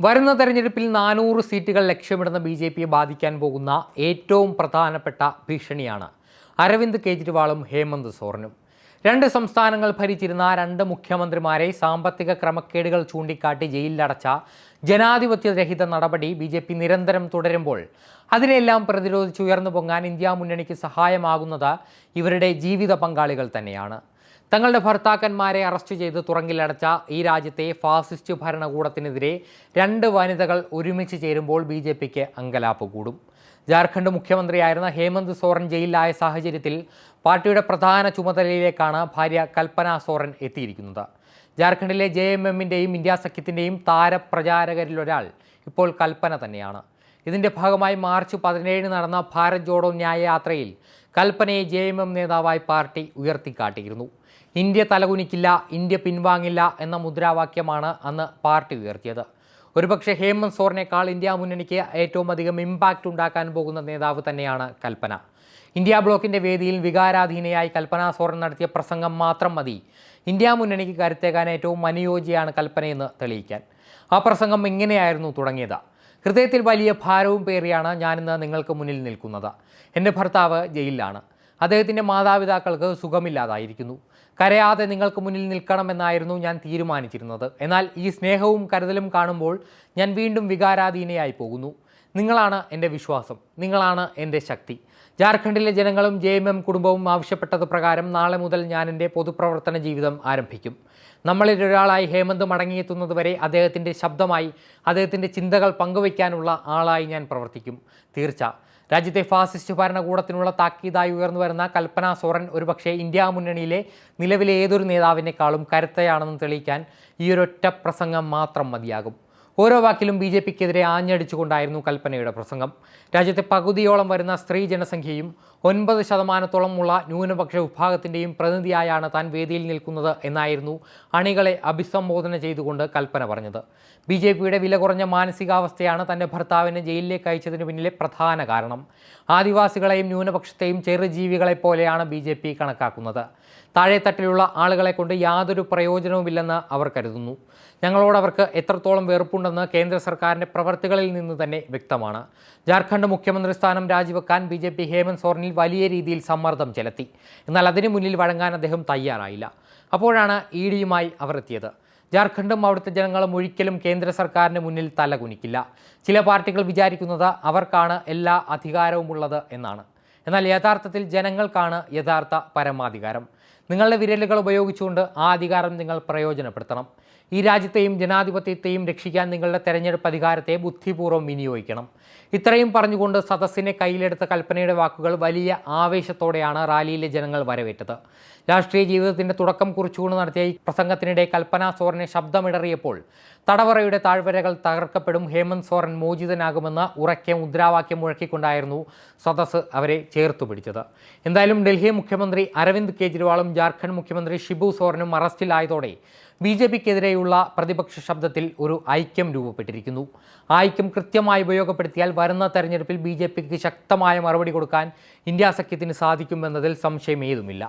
വരുന്ന തെരഞ്ഞെടുപ്പിൽ നാനൂറ് സീറ്റുകൾ ലക്ഷ്യമിടുന്ന ബി ജെ പിയെ ബാധിക്കാൻ പോകുന്ന ഏറ്റവും പ്രധാനപ്പെട്ട ഭീഷണിയാണ് അരവിന്ദ് കെജ്രിവാളും ഹേമന്ത് സോറനും. രണ്ട് സംസ്ഥാനങ്ങൾ ഭരിച്ചിരുന്ന രണ്ട് മുഖ്യമന്ത്രിമാരെ സാമ്പത്തിക ക്രമക്കേടുകൾ ചൂണ്ടിക്കാട്ടി ജയിലിലടച്ച ജനാധിപത്യരഹിത നടപടി ബി ജെ പി നിരന്തരം തുടരുമ്പോൾ അതിനെല്ലാം പ്രതിരോധിച്ച് ഉയർന്നു പൊങ്ങാൻ ഇന്ത്യ മുന്നണിക്ക് സഹായമാകുന്നത് ഇവരുടെ ജീവിത പങ്കാളികൾ തന്നെയാണ്. തങ്ങളുടെ ഭർത്താക്കന്മാരെ അറസ്റ്റ് ചെയ്ത് തുറങ്കിലടച്ച ഈ രാജ്യത്തെ ഫാസിസ്റ്റ് ഭരണകൂടത്തിനെതിരെ രണ്ട് വനിതകൾ ഒരുമിച്ച് ചേരുമ്പോൾ ബി ജെ പിക്ക് അങ്കലാപ്പ് കൂടും. ജാർഖണ്ഡ് മുഖ്യമന്ത്രിയായിരുന്ന ഹേമന്ത് സോറൻ ജയിലിലായ സാഹചര്യത്തിൽ പാർട്ടിയുടെ പ്രധാന ചുമതലയിലേക്കാണ് ഭാര്യ കൽപ്പന സോറൻ എത്തിയിരിക്കുന്നത്. ജാർഖണ്ഡിലെ ജെ എം എമ്മിന്റെയും ഇന്ത്യ സഖ്യത്തിന്റെയും താരപ്രചാരകരിലൊരാൾ ഇപ്പോൾ കൽപ്പന തന്നെയാണ്. ഇതിന്റെ ഭാഗമായി മാർച്ച് പതിനേഴിന് നടന്ന ഭാരത് ജോഡോ ന്യായ യാത്രയിൽ കൽപ്പനയെ ജെ എം എം നേതാവായി പാർട്ടി ഉയർത്തിക്കാട്ടിയിരുന്നു. ഇന്ത്യ തലകുനിക്കില്ല ഇന്ത്യ പിൻവാങ്ങില്ല എന്ന മുദ്രാവാക്യമാണ് അന്ന് പാർട്ടി ഉയർത്തിയത്. ഒരുപക്ഷെ ഹേമന്ത് സോറിനേക്കാൾ ഇന്ത്യ മുന്നണിക്ക് ഏറ്റവും അധികം ഇമ്പാക്റ്റ് ഉണ്ടാക്കാൻ പോകുന്ന നേതാവ് തന്നെയാണ് കൽപ്പന. ഇന്ത്യ ബ്ലോക്കിന്റെ വേദിയിൽ വികാരാധീനയായി കൽപ്പന സോറൻ നടത്തിയ പ്രസംഗം മാത്രം മതി. ഇന്ത്യ മുന്നണിക്ക് കരുത്തേക്കാൻ ഏറ്റവും അനുയോജ്യയാണ് കൽപ്പനയെന്ന് തെളിയിക്കാൻ. ആ പ്രസംഗം ഇങ്ങനെയായിരുന്നു തുടങ്ങിയത്. ഹൃദയത്തിൽ വലിയ ഭാരവും പേറിയാണ് ഞാനിന്ന് നിങ്ങൾക്ക് മുന്നിൽ നിൽക്കുന്നത്. എന്റെ ഭർത്താവ് ജയിലിലാണ്. അദ്ദേഹത്തിന്റെ മാതാപിതാക്കൾക്ക് സുഖമില്ലാതായിരിക്കുന്നു. കരയാതെ നിങ്ങൾക്ക് മുന്നിൽ നിൽക്കണമെന്നായിരുന്നു ഞാൻ തീരുമാനിച്ചിരുന്നത്. എന്നാൽ ഈ സ്നേഹവും കരുതലും കാണുമ്പോൾ ഞാൻ വീണ്ടും വികാരാധീനയായി പോകുന്നു. നിങ്ങളാണ് എന്റെ വിശ്വാസം. നിങ്ങളാണ് എന്റെ ശക്തി. ജാർഖണ്ഡിലെ ജനങ്ങളും ജെ എം എം കുടുംബവും ആവശ്യപ്പെട്ടത് പ്രകാരം നാളെ മുതൽ ഞാൻ എന്റെ പൊതുപ്രവർത്തന ജീവിതം ആരംഭിക്കും. നമ്മളിൽ ഒരാളായി ഹേമന്ത് മടങ്ങിയെത്തുന്നതുവരെ അദ്ദേഹത്തിന്റെ ശബ്ദമായി അദ്ദേഹത്തിന്റെ ചിന്തകൾ പങ്കുവയ്ക്കാനുള്ള ആളായി ഞാൻ പ്രവർത്തിക്കും. തീർച്ച. രാജ്യത്തെ ഫാസിസ്റ്റ് ഭരണകൂടത്തിനുള്ള താക്കീതായി ഉയർന്നു വരുന്ന കൽപ്പന സോറൻ ഒരുപക്ഷെ ഇന്ത്യ മുന്നണിയിലെ നിലവിലെ ഏതൊരു നേതാവിനേക്കാളും കരുത്തയാണെന്ന് തെളിയിക്കാൻ ഈ ഒരൊറ്റ പ്രസംഗം മാത്രം മതിയാകും. ഓരോ വാക്കിലും ബി ജെ പിക്കെതിരെ ആഞ്ഞടിച്ചുകൊണ്ടായിരുന്നു കൽപ്പനയുടെ പ്രസംഗം. രാജ്യത്തെ പകുതിയോളം വരുന്ന സ്ത്രീ ജനസംഖ്യയും ഒൻപത് ശതമാനത്തോളമുള്ള ന്യൂനപക്ഷ വിഭാഗത്തിന്റെയും പ്രതിനിധിയായാണ് താൻ വേദിയിൽ നിൽക്കുന്നത് എന്നായിരുന്നു അണികളെ അഭിസംബോധന ചെയ്തുകൊണ്ട് കൽപ്പന പറഞ്ഞത്. ബി ജെ പിയുടെ വില കുറഞ്ഞ മാനസികാവസ്ഥയാണ് തന്റെ ഭർത്താവിനെ ജയിലിലേക്ക് അയച്ചതിന് പിന്നിലെ പ്രധാന കാരണം. ആദിവാസികളെയും ന്യൂനപക്ഷത്തെയും ചെറുജീവികളെ പോലെയാണ് ബി ജെ പി കണക്കാക്കുന്നത്. താഴെത്തട്ടിലുള്ള ആളുകളെ കൊണ്ട് യാതൊരു പ്രയോജനവുമില്ലെന്ന് അവർ കരുതുന്നു. ഞങ്ങളോട് അവർക്ക് എത്രത്തോളം വെറുപ്പുണ്ടെന്ന് കേന്ദ്ര സർക്കാരിന്റെ പ്രവർത്തികളിൽ നിന്ന് തന്നെ വ്യക്തമാണ്. ജാർഖണ്ഡ് മുഖ്യമന്ത്രി സ്ഥാനം രാജിവെക്കാൻ ബി ജെ പി ഹേമന്ത് സോറനിൽ വലിയ രീതിയിൽ സമ്മർദ്ദം ചെലുത്തി. എന്നാൽ അതിനു മുന്നിൽ വഴങ്ങാൻ അദ്ദേഹം തയ്യാറായില്ല. അപ്പോഴാണ് ഇ ഡിയുമായി അവർ എത്തിയത്. ജാർഖണ്ഡും അവിടുത്തെ ജനങ്ങളും ഒരിക്കലും കേന്ദ്ര സർക്കാരിന് മുന്നിൽ തലകുനിക്കില്ല. ചില പാർട്ടികൾ വിചാരിക്കുന്നത് അവർക്കാണ് എല്ലാ അധികാരവുമുള്ളത് എന്നാണ്. എന്നാൽ യഥാർത്ഥത്തിൽ ജനങ്ങൾക്കാണ് യഥാർത്ഥ പരമാധികാരം. നിങ്ങളുടെ വിരലുകൾ ഉപയോഗിച്ചുകൊണ്ട് ആ അധികാരം നിങ്ങൾ പ്രയോജനപ്പെടുത്തണം. ഈ രാജ്യത്തെയും ജനാധിപത്യത്തെയും രക്ഷിക്കാൻ നിങ്ങളുടെ തെരഞ്ഞെടുപ്പ് അധികാരത്തെ ബുദ്ധിപൂർവം വിനിയോഗിക്കണം. ഇത്രയും പറഞ്ഞുകൊണ്ട് സദസ്സിനെ കയ്യിലെടുത്ത കൽപ്പനയുടെ വാക്കുകൾ വലിയ ആവേശത്തോടെയാണ് റാലിയിലെ ജനങ്ങൾ വരവേറ്റത്. രാഷ്ട്രീയ ജീവിതത്തിന്റെ തുടക്കം കുറിച്ചുകൊണ്ട് നടത്തിയ ഈ പ്രസംഗത്തിനിടെ കൽപ്പന സോറനെ ശബ്ദമിടറിയപ്പോൾ തടവറയുടെ താഴ്വരകൾ തകർക്കപ്പെടും ഹേമന്ത് സോറൻ മോചിതനാകുമെന്ന് ഉറക്കെ മുദ്രാവാക്യം മുഴക്കിക്കൊണ്ടായിരുന്നു സദസ്സ് അവരെ ചേർത്തു പിടിച്ചത്. എന്തായാലും ഡൽഹി മുഖ്യമന്ത്രി അരവിന്ദ് കെജ്രിവാളും ജാർഖണ്ഡ് മുഖ്യമന്ത്രി ഷിബു സോറനും അറസ്റ്റിലായതോടെ ബി ജെ പിക്കെതിരെയുള്ള പ്രതിപക്ഷ ശബ്ദത്തിൽ ഒരു ഐക്യം രൂപപ്പെട്ടിരിക്കുന്നു. ഐക്യം കൃത്യമായി ഉപയോഗപ്പെടുത്തിയാൽ വരുന്ന തെരഞ്ഞെടുപ്പിൽ ബി ശക്തമായ മറുപടി കൊടുക്കാൻ ഇന്ത്യ സഖ്യത്തിന് സാധിക്കുമെന്നതിൽ സംശയമേതുമില്ല.